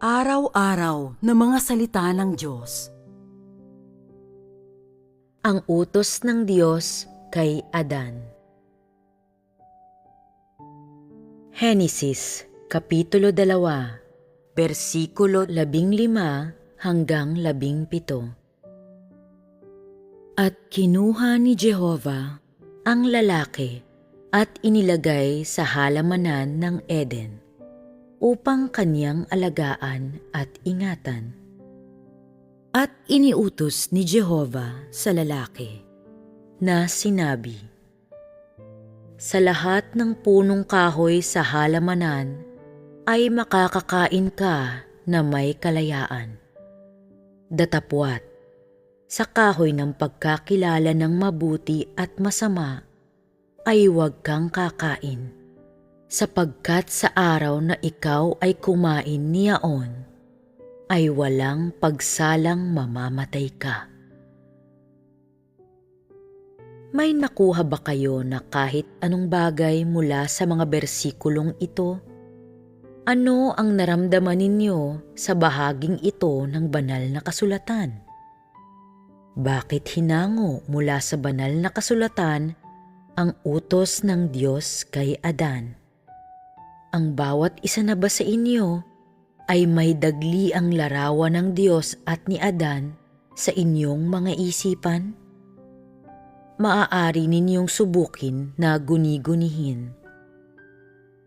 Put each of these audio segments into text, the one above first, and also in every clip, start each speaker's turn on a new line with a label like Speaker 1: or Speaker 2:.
Speaker 1: Araw-araw na mga salita ng Diyos.
Speaker 2: Ang utos ng Diyos kay Adan. Henesis, Kapitulo 2, versikulo 15 hanggang 17. At kinuha ni Jehova ang lalaki at inilagay sa halamanan ng Eden upang kanyang alagaan at ingatan. At iniutos ni Jehova sa lalaki na sinabi, Sa lahat ng punong kahoy sa halamanan ay makakakain ka na may kalayaan. Datapwat, sa kahoy ng pagkakilala ng mabuti at masama ay huwag kang kakain sapagkat sa araw na ikaw ay kumain niyaon, ay walang pagsalang mamamatay ka. May nakuha ba kayo na kahit anong bagay mula sa mga bersikulong ito? Ano ang naramdaman ninyo sa bahaging ito ng banal na kasulatan? Bakit hinango mula sa banal na kasulatan ang utos ng Diyos kay Adan? Ang bawat isa na ba sa inyo ay may dagli ang larawan ng Diyos at ni Adan sa inyong mga isipan? Maaari ninyong subukin na guni-gunihin.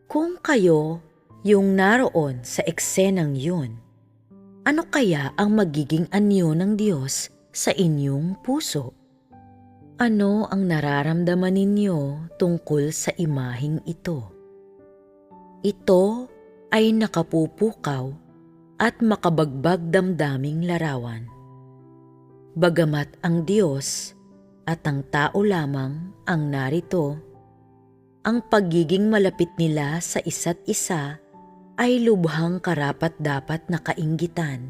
Speaker 2: Kung kayo yung naroon sa eksenang yun, ano kaya ang magiging anyo ng Diyos sa inyong puso? Ano ang nararamdaman ninyo tungkol sa imahing ito? Ito ay nakapupukaw at makabagbag damdaming larawan. Bagamat ang Diyos at ang tao lamang ang narito, ang pagiging malapit nila sa isa't isa ay lubhang karapat-dapat na kainggitan.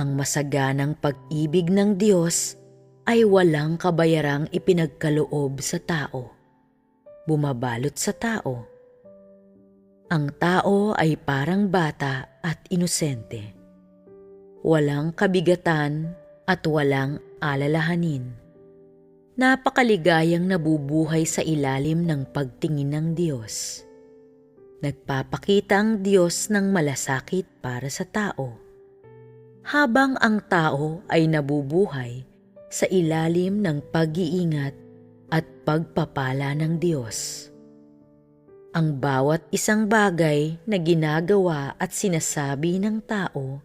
Speaker 2: Ang masaganang pag-ibig ng Diyos ay walang kabayarang ipinagkaloob sa tao. Bumabalot sa tao ang tao ay parang bata at inosente. Walang kabigatan at walang alalahanin. Napakaligayang nabubuhay sa ilalim ng pagtingin ng Diyos. Nagpapakita ang Diyos ng malasakit para sa tao. Habang ang tao ay nabubuhay sa ilalim ng pag-iingat at pagpapala ng Diyos ang bawat isang bagay na ginagawa at sinasabi ng tao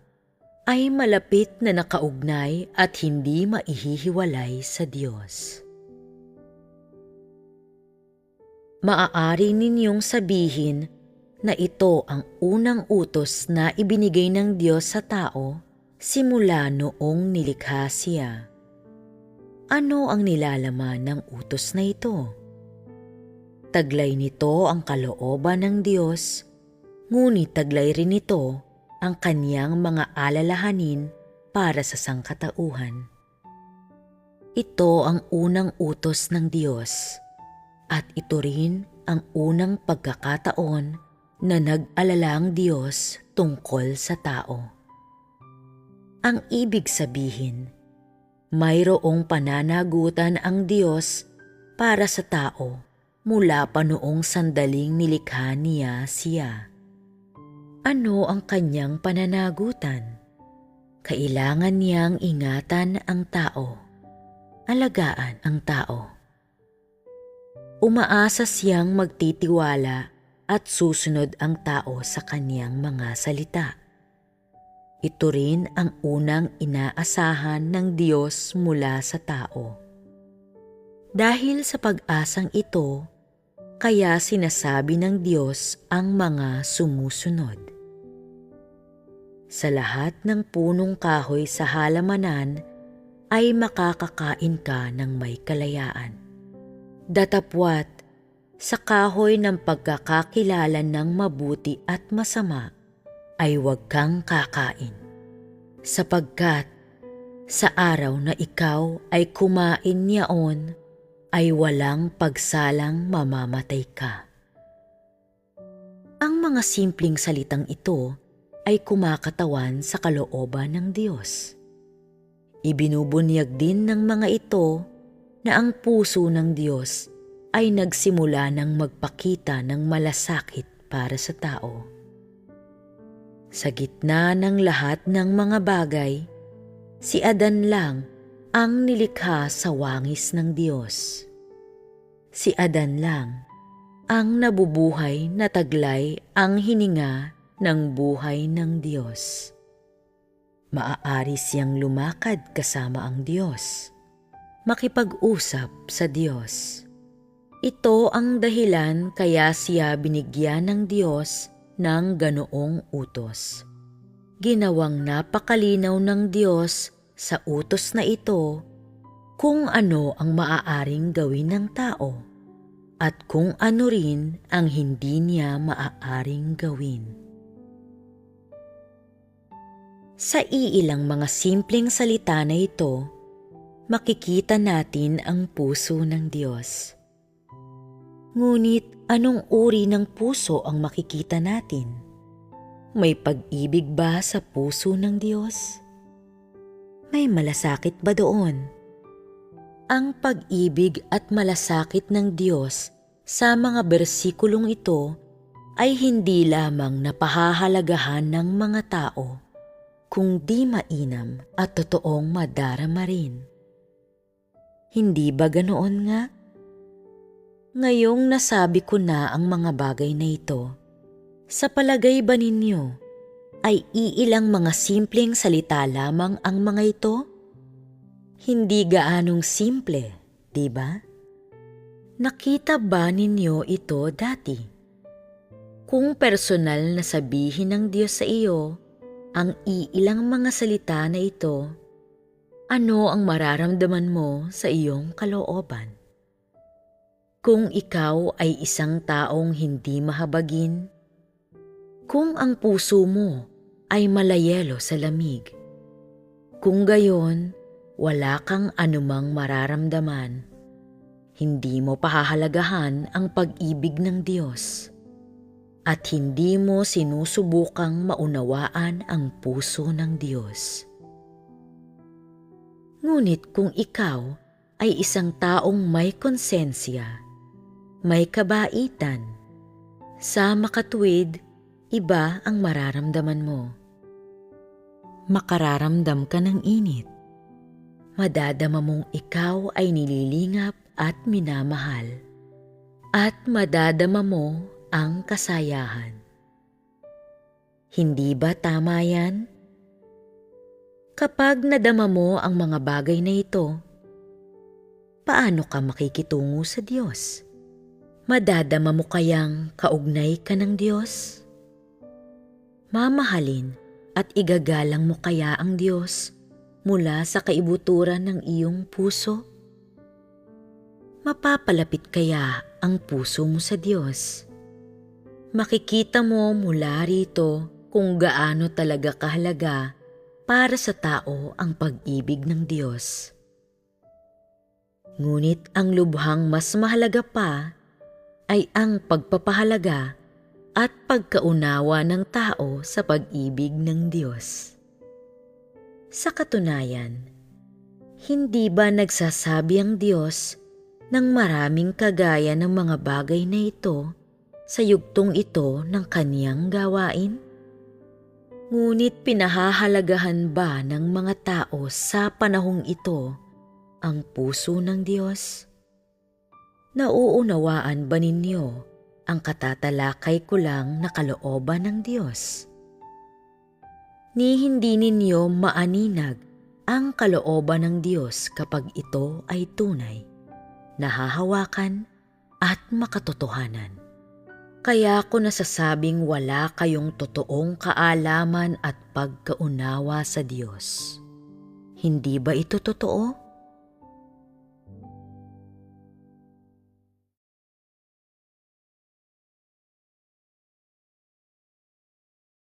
Speaker 2: ay malapit na nakaugnay at hindi maihihiwalay sa Diyos. Maaari ninyong sabihin na ito ang unang utos na ibinigay ng Diyos sa tao simula noong nilikha siya. Ano ang nilalaman ng utos na ito? Taglay nito ang kalooban ng Diyos, ngunit taglay rin nito ang kaniyang mga alalahanin para sa sangkatauhan. Ito ang unang utos ng Diyos at ito rin ang unang pagkakataon na nag-alala ang Diyos tungkol sa tao. Ang ibig sabihin, mayroong pananagutan ang Diyos para sa tao mula pa noong sandaling nilikha niya siya. Ano ang kanyang pananagutan? Kailangan niyang ingatan ang tao, alagaan ang tao. Umaasa siyang magtitiwala at susunod ang tao sa kanyang mga salita. Ito rin ang unang inaasahan ng Diyos mula sa tao. Dahil sa pag-asang ito, kaya sinasabi ng Diyos ang mga sumusunod. Sa lahat ng punong kahoy sa halamanan ay makakakain ka ng may kalayaan. Datapwat, sa kahoy ng pagkakakilala ng mabuti at masama ay huwag kang kakain. Sapagkat sa araw na ikaw ay kumain niyaon, ay walang pagsalang mamamatay ka. Ang mga simpleng salitang ito ay kumakatawan sa kalooban ng Diyos. Ibinubunyag din ng mga ito na ang puso ng Diyos ay nagsimula ng magpakita ng malasakit para sa tao. Sa gitna ng lahat ng mga bagay, si Adan lang ang nilikha sa wangis ng Diyos. Si Adan lang ang nabubuhay na taglay ang hininga ng buhay ng Diyos. Maaari siyang lumakad kasama ang Diyos, makipag-usap sa Diyos. Ito ang dahilan kaya siya binigyan ng Diyos ng ganoong utos. Ginawang napakalinaw ng Diyos sa utos na ito kung ano ang maaaring gawin ng tao at kung ano rin ang hindi niya maaaring gawin. Sa iilang mga simpleng salita na ito, makikita natin ang puso ng Diyos. Ngunit anong uri ng puso ang makikita natin? May pag-ibig ba sa puso ng Diyos? May malasakit ba doon? Ang pag-ibig at malasakit ng Diyos sa mga bersikulong ito ay hindi lamang napahahalagahan ng mga tao, kung di mainam at totoong madarama rin. Hindi ba ganoon nga? Ngayong nasabi ko na ang mga bagay na ito, sa palagay ba ninyo ay iilang mga simpleng salita lamang ang mga ito? Hindi gaanong simple, di ba? Nakita ba ninyo ito dati? Kung personal na sabihin ng Diyos sa iyo ang iilang mga salita na ito, ano ang mararamdaman mo sa iyong kalooban? Kung ikaw ay isang taong hindi mahabagin, kung ang puso mo ay malayelo sa lamig, kung gayon wala kang anumang mararamdaman, hindi mo pahahalagahan ang pag-ibig ng Diyos at hindi mo sinusubukang maunawaan ang puso ng Diyos. Ngunit kung ikaw ay isang taong may konsensya, may kabaitan, sa makatuwid, iba ang mararamdaman mo. Makararamdam ka ng init. Madadama mong ikaw ay nililingap at minamahal. At madadama mo ang kasayahan. Hindi ba tama yan? Kapag nadama mo ang mga bagay na ito, paano ka makikitungo sa Diyos? Madadama mo kayang kaugnay ka ng Diyos? Mamahalin at igagalang mo kaya ang Diyos mula sa kaibuturan ng iyong puso? Mapapalapit kaya ang puso mo sa Diyos? Makikita mo mula rito kung gaano talaga kahalaga para sa tao ang pag-ibig ng Diyos. Ngunit ang lubhang mas mahalaga pa ay ang pagpapahalaga at pagkaunawa ng tao sa pag-ibig ng Diyos. Sa katunayan, hindi ba nagsasabi ang Diyos ng maraming kagaya ng mga bagay na ito sa yugtong ito ng kaniyang gawain? Ngunit pinahahalagahan ba ng mga tao sa panahong ito ang puso ng Diyos? Nauunawaan ba ninyo ang katatalakay ko lang na kalooban ng Diyos? Ni hindi ninyo maaninag ang kalooban ng Diyos kapag ito ay tunay, nahahawakan at makatotohanan. Kaya ko nasasabing wala kayong totoong kaalaman at pagkaunawa sa Diyos. Hindi ba ito totoo?